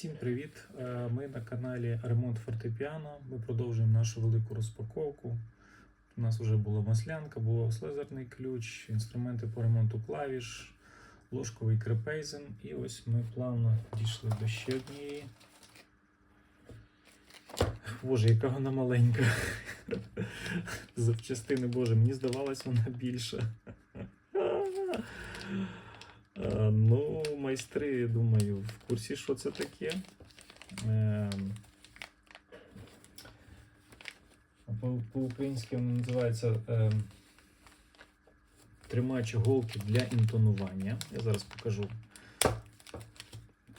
Всім привіт! Е, Ми на каналі Ремонт Фортепіано. Ми продовжуємо нашу велику розпаковку. У нас вже була маслянка, був слезерний ключ, інструменти по ремонту клавіш, ложковий крепейзен. І ось ми плавно дійшли до ще однієї. Боже, яка вона маленька. Запчастини, Боже, мені здавалось, вона більша. Е, Ну, майстри, думаю, в курсі, що це таке. По- По-українськи воно називається ем, тримач голки для інтонування. Я зараз покажу.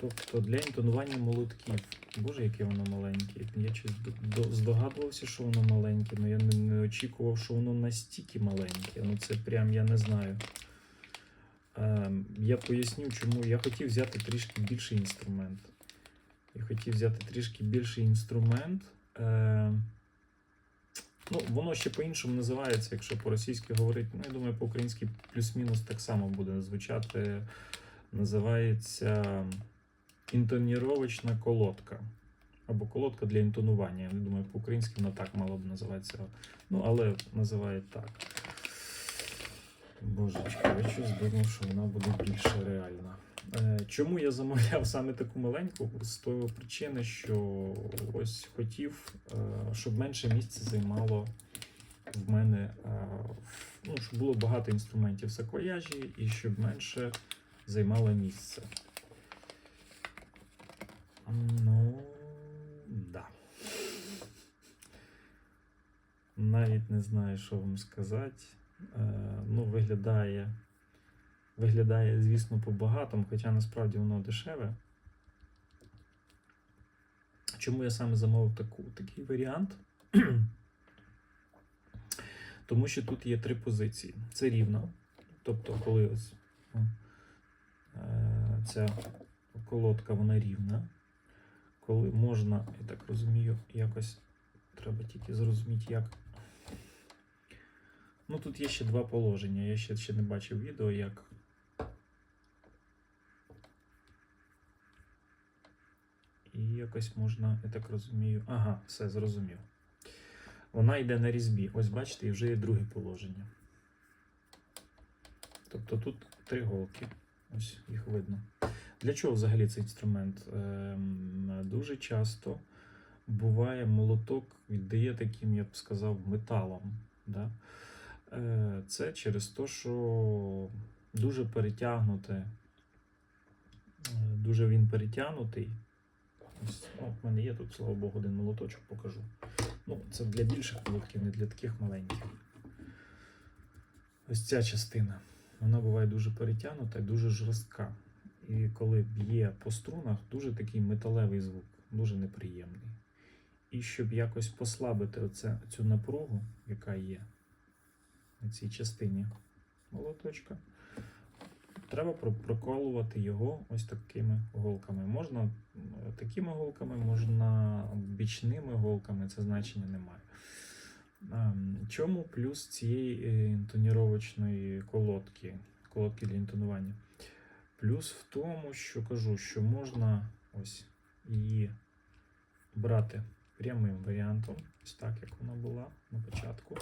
Тобто для інтонування молотків. Боже, яке воно маленьке. Я щось до- до- здогадувався, що воно маленьке, але я не очікував, що воно настільки маленьке. Ну це прям я не знаю. Ем, Я поясню, чому я хотів взяти трішки більший інструмент. Я хотів взяти трішки більший інструмент. Ем, Ну, воно ще по-іншому називається, якщо по-російськи говорити. Ну, я думаю, по-українськи плюс-мінус так само буде звучати. Називається інтоніровочна колодка. Або колодка для інтонування. Я думаю, по-українськи вона так мало б називатися. Ну, але називають так. Божечки, я щось думав, що вона буде більше реальна. Е, Чому я замовляв саме таку маленьку? З тої причини, що ось хотів, е, щоб менше місця займало в мене, е, ну, щоб було багато інструментів саквояжі і щоб менше займало місце. Ну, да. Навіть не знаю, що вам сказати. Е, ну, виглядає, виглядає, звісно, по-багатому, хоча насправді воно дешеве. Чому я саме замовив таку, такий варіант? Тому що тут є три позиції. Це рівно. Тобто, коли ось е, ця колодка вона рівна. Коли можна, я так розумію, якось треба тільки зрозуміти, як. Ну, тут є ще два положення. Я ще, ще не бачив відео, як. І якось можна, я так розумію. Ага, все зрозумів. Вона йде на різьбі. Ось бачите, і вже є друге положення. Тобто тут три голки. Ось їх видно. Для чого взагалі цей інструмент? Ем, дуже часто буває молоток віддає таким, я б сказав, металом. Да? Е, Це через те, що дуже перетягнуте, е, дуже він перетягнутий. Ось, о, в мене є тут, слава Богу, один молоточок покажу. Ну, це для більших молотків, не для таких маленьких. Ось ця частина. Вона буває дуже перетягнута і дуже жорстка. І коли б'є по струнах, дуже такий металевий звук, дуже неприємний. І щоб якось послабити оце, цю напругу, яка є на цій частині молоточка, треба про- проколувати його ось такими голками. Можна такими голками, можна бічними голками, це значення немає. Ем, Чому плюс цієї е, інтоніровочної колодки, колодки для інтонування? Плюс в тому, що кажу, що можна ось її брати прямим варіантом, ось так, як вона була на початку.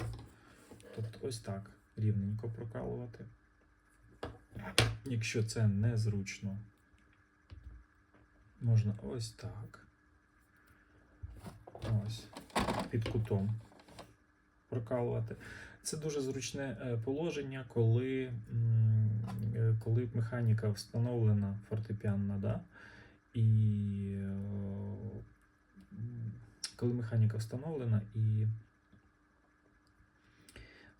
Тобто ось так рівненько прокалувати. Якщо це незручно, можна ось так. Ось під кутом прокалувати. Це дуже зручне е, положення, коли, е, коли механіка встановлена фортепіанна, да? і е, коли механіка встановлена і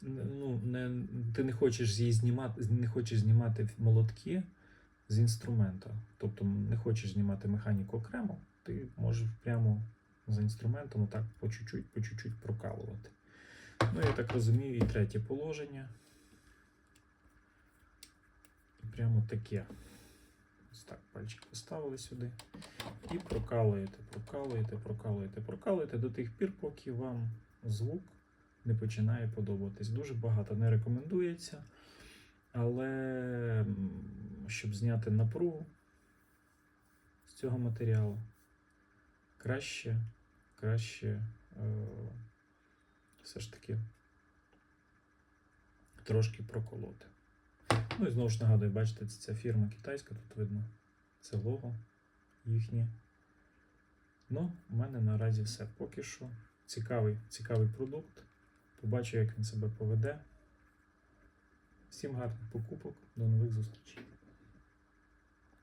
ну, не, ти не хочеш її знімати, не хочеш знімати молотки з інструмента. Тобто не хочеш знімати механіку окремо, ти можеш прямо за інструментом отак по чуть-чуть, по чуть-чуть прокалувати. Ну, я так розумію, і третє положення. Прямо таке. Ось так пальчик поставили сюди. І прокалуєте, прокалуєте, прокалуєте, прокалуєте до тих пір, поки вам звук не починає подобатись. Дуже багато не рекомендується. Але щоб зняти напругу з цього матеріалу, краще, краще е, все ж таки трошки проколоти. Ну і знову ж нагадую, бачите, це ця фірма китайська, тут видно це лого їхнє. Ну, у мене наразі все. Поки що цікавий, цікавий продукт. Побачу, як він себе поведе. Всім гарних покупок, до нових зустрічей.